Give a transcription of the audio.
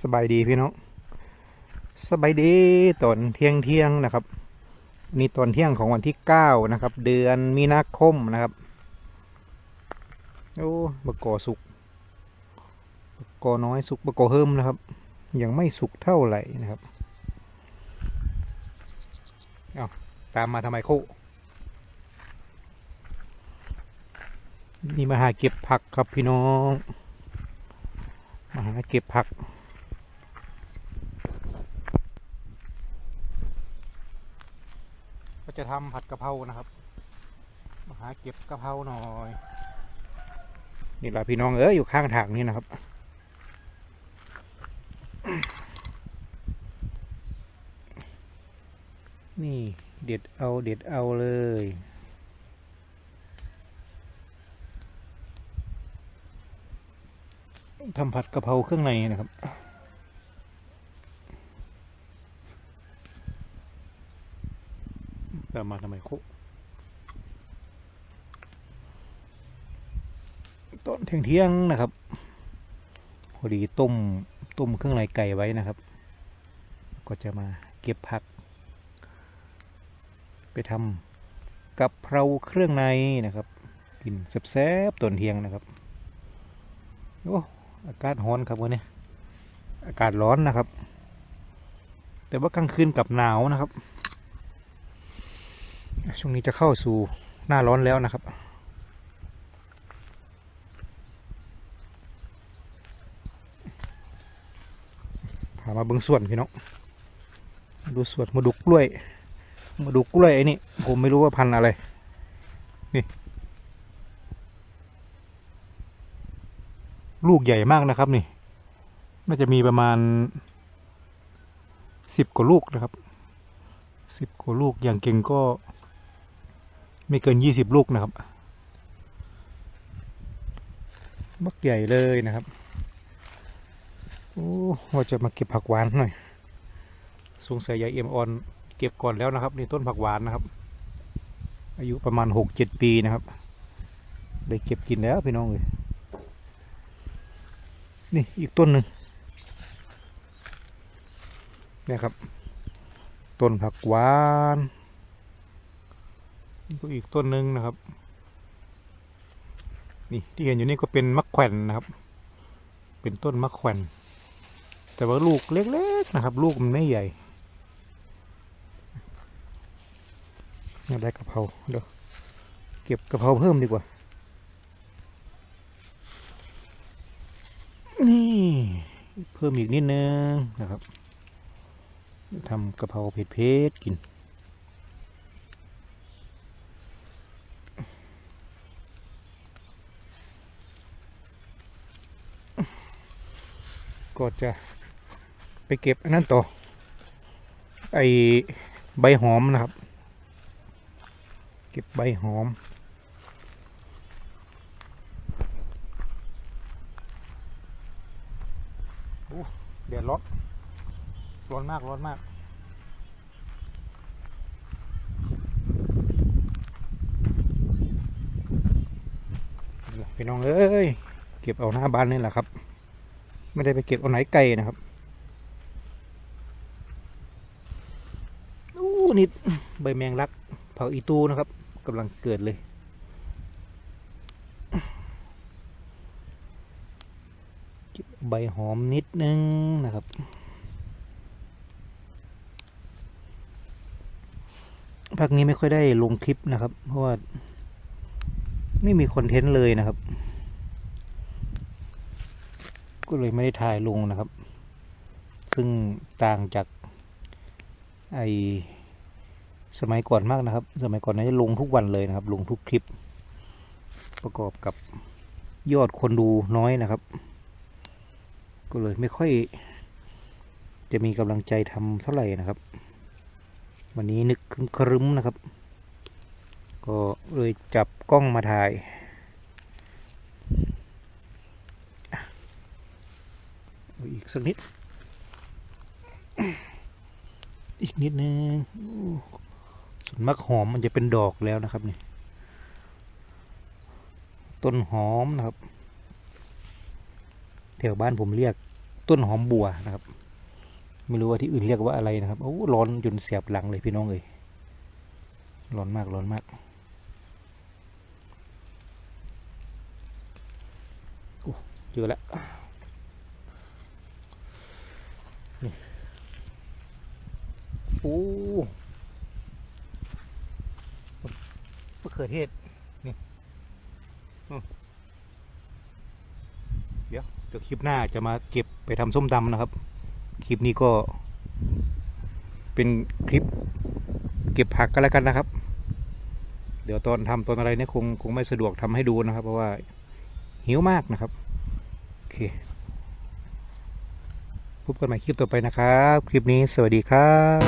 สบายดีพี่น้องสบายดีตอนเที่ยงเที่ยงนะครับนี่ตอนเที่ยงของวันที่เก้านะครับ เดือนมีนาคมนะครับโอ้บกกอสุกบกกอน้อยสุกบกกอเฮิมนะครับ ยังไม่สุกเท่าไหร่นะครับเอาตามมาทำไมโคนี่มาหาเก็บผักครับพี่น้อง มาหาเก็บผัก ก็จะทำผัดกะเพรานะครับ มาหาเก็บกะเพราหน่อย นี่แหละพี่น้องเอ้ยอยู่ข้างทางนี่นะครับนี่เด็ดเอาเด็ดเอาเลย ทำผัดกะเพราเครื่องในนะครับ ตามาทำไมโคตอนเที่ยงเที่ยงๆนะครับ พอดีต้มต้มเครื่องในไก่ไว้นะครับ ก็จะมาเก็บผัก ไปทำกับเพราเครื่องในนะครับ กินแซ่บๆตอนเที่ยงนะครับโอ้อากาศร้อนครับวันนี้อากาศร้อนนะครับ แต่ว่ากลางคืนกับหนาวนะครับ ช่วงนี้จะเข้าสู่หน้าร้อนแล้วนะครับ พามาเบิ้งส่วนพี่น้อง ดูส่วนมาดูกล้วยมาดูกล้วยไอ้นี่ ผมไม่รู้ว่าพันธุ์อะไร นี่ ลูกใหญ่มากนะครับนี่ น่าจะมีประมาณสิบกว่าลูกนะครับสิบกว่าลูกอย่างเก่งก็ ไม่เกินยี่สิบลูกนะครับบักใหญ่เลยนะครับ โอ้ว่าจะมาเก็บผักหวานหน่อยสงสัยยายเอ็มออน เก็บก่อนแล้วนะครับนี่ต้นผักหวานนะครับ อายุประมาณหกเจ็ดปีนะครับได้เก็บกินแล้วพี่น้องเลยนี่อีกต้นหนึ่งเนี่ยครับ ต้นผักหวาน นี่ก็อีกต้นหนึ่งนะครับ นี่ที่เห็นอยู่นี่ก็เป็นมะแขวนนะครับ เป็นต้นมะแขวนแต่ว่าลูกเล็กๆนะครับ ลูกมันไม่ใหญ่เนี่ยได้กะเพราเดี๋ยวเก็บกะเพราเพิ่มดีกว่า นี่ เพิ่มอีกนิดนึงนะครับทำกะเพราเผ็ดๆกิน ก็จะไปเก็บอันนั้นต่อ ไอใบหอมนะครับ เก็บใบหอม โอ้เดือดร้อนร้อนมากร้อนมากพี่น้องเอ้ย เก็บเอาหน้าบ้านนี่แหละครับ ไม่ได้ไปเก็บเอาไหนไกลนะครับอู้นี่ใบแมงลักเผาอีตูนะครับกำลังเกิดเลยเก็บใบหอมนิดนึงนะครับ พักนี้ไม่ค่อยได้ลงคลิปนะครับ เพราะว่าไม่มีคอนเทนต์เลยนะครับ ก็เลยไม่ได้ถ่ายลงนะครับ ซึ่งต่างจากไอสมัยก่อนมากนะครับ สมัยก่อนนี้จะลงทุกวันเลยนะครับ ลงทุกคลิป ประกอบกับยอดคนดูน้อยนะครับ ก็เลยไม่ค่อย จะมีกำลังใจทำเท่าไหร่นะครับ วันนี้นึกครึ้มนะครับ ก็เลยจับกล้องมาถ่าย อาอีกสักนิด อีกนิดนึงอู้ส่วนมากหอมมันจะเป็นดอกแล้วนะครับนี่ต้นหอมนะครับแถวบ้านผมเรียกต้นต้นหอมบัวนะครับ ไม่รู้ว่าที่อื่นเรียกว่าอะไรนะครับโอ้ร้อนจนเสียบหลังเลยพี่น้องเอ้ยร้อนมากร้อนมากโอ้เจอแล้วนี่ โอ้มะเขือเทศนี่เดี๋ยวเดี๋ยวคลิปหน้าจะมาเก็บไปทำส้มตำนะครับ คลิปนี้ก็ เป็นคลิป เก็บผักกันแล้วกันนะครับ เดี๋ยวตอนทำตอนอะไรเนี่ยคงคงไม่สะดวกทำให้ดูนะครับ เพราะว่าหิวมากนะครับ โอเค พบกันใหม่คลิปต่อไปนะครับ คลิปนี้สวัสดีครับ